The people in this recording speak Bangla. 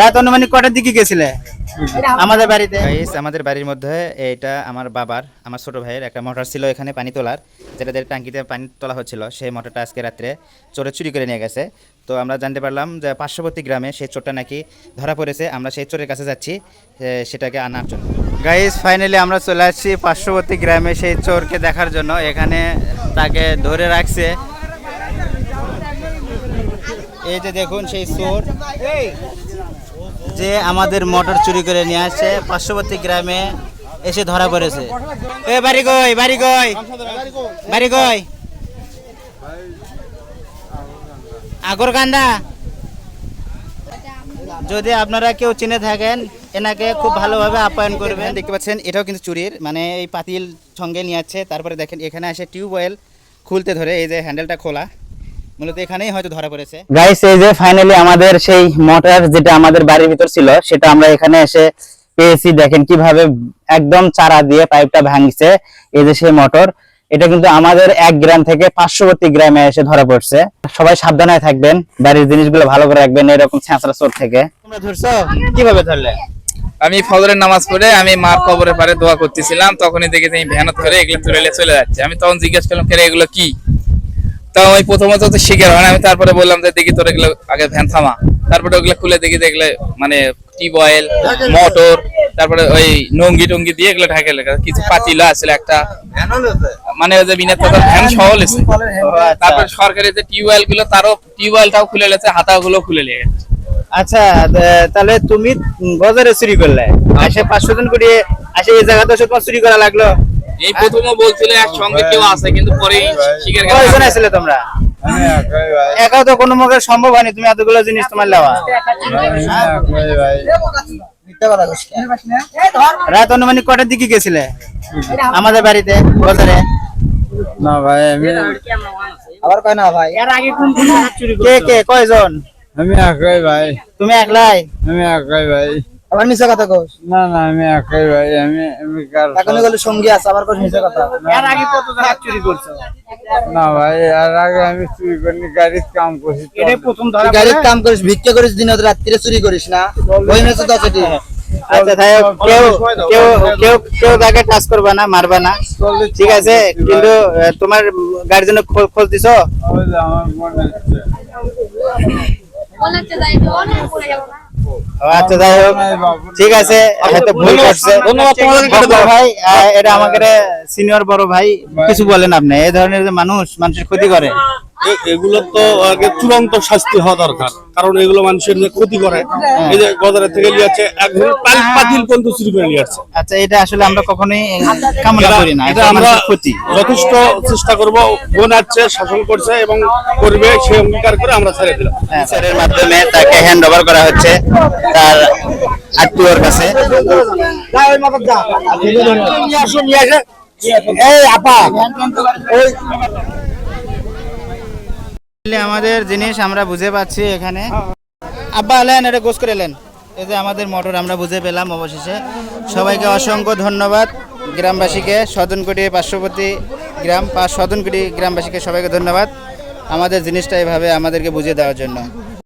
রাত অনুমানিক কটার দিকে গেছিলে? আমাদের বাড়িতে। আমাদের বাড়ির মধ্যে এটা আমার বাবার আমার ছোট ভাইয়ের একটা মোটর ছিল এখানে পানি তোলার যেটাদের টাঙ্কিতে পানি তোলা হচ্ছিল। সেই মোটরটা আজকে রাত্রে চোরে চুরি করে নিয়ে গেছে। তো আমরা জানতে পারলাম যে পার্শ্ববর্তী গ্রামে সেই চোরটা নাকি ধরা পড়েছে। আমরা সেই চোরের কাছে যাচ্ছি সেটাকে আনার জন্য। গাইস ফাইনালি আমরা চলে আসছি পার্শ্ববর্তী গ্রামে সেই চোরকে দেখার জন্য। এখানে তাকে ধরে রাখছে। এই যে দেখুন সেই চোর যে আমাদের মোটর চুরি করে নিয়ে আসছে, পার্শ্ববর্তী গ্রামে এসে ধরা পড়েছে। এ, বাড়ি বাড়ি বাড়ি আগরকান্দা যদি আপনারা কেউ চিনে থাকেন, এনাকে খুব ভালোভাবে আপ্যায়ন করবেন। দেখতে পাচ্ছেন, এটাও কিন্তু চুরির। মানে এই পাতিল সঙ্গে নিয়ে যাচ্ছে তারপরে দেখেন, এখানে আসে টিউবওয়েল খুলতে ধরে, এই যে হ্যান্ডেলটা খোলা। মূলত এখানেই হয়তো ধরা পড়েছে। গাইস এই যে ফাইনালি আমাদের সেই মোটর যেটা আমাদের বাড়ির ভিতর ছিল সেটা আমরা এখানে এসে পেয়েছি। দেখেন কীভাবে একদম চারা দিয়ে পাইপটা ভাঙছে এই যে সেই মোটর এটা কিন্তু আমাদের এক গ্রাম থেকে পার্শ্ববর্তী গ্রামে এসে ধরা পড়ছে। সবাই সাবধানে থাকবেন বাড়ির জিনিসগুলো ভালো করে রাখবেন এরকম ছ্যাঁচড়া চোর থেকে। তোমরা ধরছো? কীভাবে ধরলে? আমি ফজরের নামাজ পড়ে আমি মার কবরের পারে দোয়া করতেছিলাম তখনই দেখি তিনি ভ্যানত করে এগুলো তুলে নিয়ে চলে যাচ্ছে। আমি তখন জিজ্ঞেস করলাম কেরে এগুলো কি? তো ওই প্রথমত তো শিখে হয় আমি তারপরে বললাম যে দেখি তোর এগুলো আগে ভ্যান থামা। তারপরে ওগুলো খুলে দেখি দেখলে মানে টিউবওয়েল মোটর তারপরে ওই নঙ্গি টঙ্গি দিয়ে এগুলো ঢাকে লেখা। কিছু পাতিলা আছে একটা। মানে ওই যে বিনা তখন ভ্যান সহ লেছে। তারপরে সরকারি যে টিউবওয়েলগুলো তারও টিউবওয়েলটাও খুলে লেছে হাতাগুলো খুলে নিয়ে আচ্ছা তাহলে তুমি বাজারে চুরি করলে। আসে পাঁচশো জন করে আসে এই জায়গাতে তোমার চুরি করা লাগল। এই প্রথমও বলছিল একসঙ্গে কেউ আছে কিন্তু পরে কয়জন আসলে তোমরা? একাও তো কোনো মুখে সম্ভব হয়নি তুমি এতগুলো জিনিস তোমার নেওয়া। রাত অনুমানিক কটার দিকে গেছিলে? আমাদের বাড়িতে বাজারে। না ভাই আমি আবার কয় না ভাই? এর আগে কোন কোন চুরি কে কে কয়জন? আমি একাই ভাই। তুমি একলাই? আমি একাই ভাই। আবার মিশা কথা কস। না না আমি একাই ভাই আমি আমি কার এখন গেলে সঙ্গী আছে আবার কস মিশা কথা। এর আগে কত চুরি করছ? না ভাই আর আগে আমি চুরি করিনি গাড়ির কাম করছি তো। প্রথম ধরা তুই গাড়ির কাম করিস ভিক্ষা করিস দিন রাত্রিরে চুরি করিস না। ওই না তো দশটি আচ্ছা তাই কেউ কেউ কেউ কেউ তাকে টাচ করবে না মারবে না। ঠিক আছে কিন্তু তোমার গাড়ির জন্য খোঁজ দিছো? মনে হচ্ছে। অনেকটা যাই অনেক পড়ে না। আচ্ছা যাই হোক। ঠিক আছে হয়তো ভুল করছে। ভাই এটা আমাকে সিনিয়র বড় ভাই কিছু বলেন আপনি এই ধরনের যে মানুষ মানুষের ক্ষতি করে। এগুলো তো আগে চূড়ান্ত শাস্তি হওয়া দরকার। কারণ এগুলো মানুষের যে ক্ষতি করে। এই যে বাজারের থেকে নিয়ে একদম পাল- পাতিল পর্যন্ত চুরি করে আচ্ছা এটা আসলে আমরা কখনোই কামনা করি না এটা আমরা ক্ষতি। যথেষ্ট চেষ্টা করব বোন আছে শাসন করছে এবং করবে সে অঙ্গীকার করে আমরা ছেড়ে দিলাম। স্যারের মাধ্যমে তাকে হ্যান্ড ওভার করা হচ্ছে তার আত্মীয়র কাছে। এই আপা আমাদের জিনিস আমরা বুঝে পাচ্ছি এখানে। আব্বা, এলেন, এটা গোস করে এলেন। এই যে আমাদের মোটর, আমরা বুঝে পেলাম অবশেষে। সবাইকে অসংখ্য ধন্যবাদ গ্রামবাসীকে। সদনকুটি পার্শ্ববর্তী গ্রাম, পাঁচ সদনকুটি গ্রামবাসীকে সবাইকে ধন্যবাদ। আমাদের জিনিসটা এভাবে আমাদেরকে বুঝিয়ে দেওয়ার জন্য।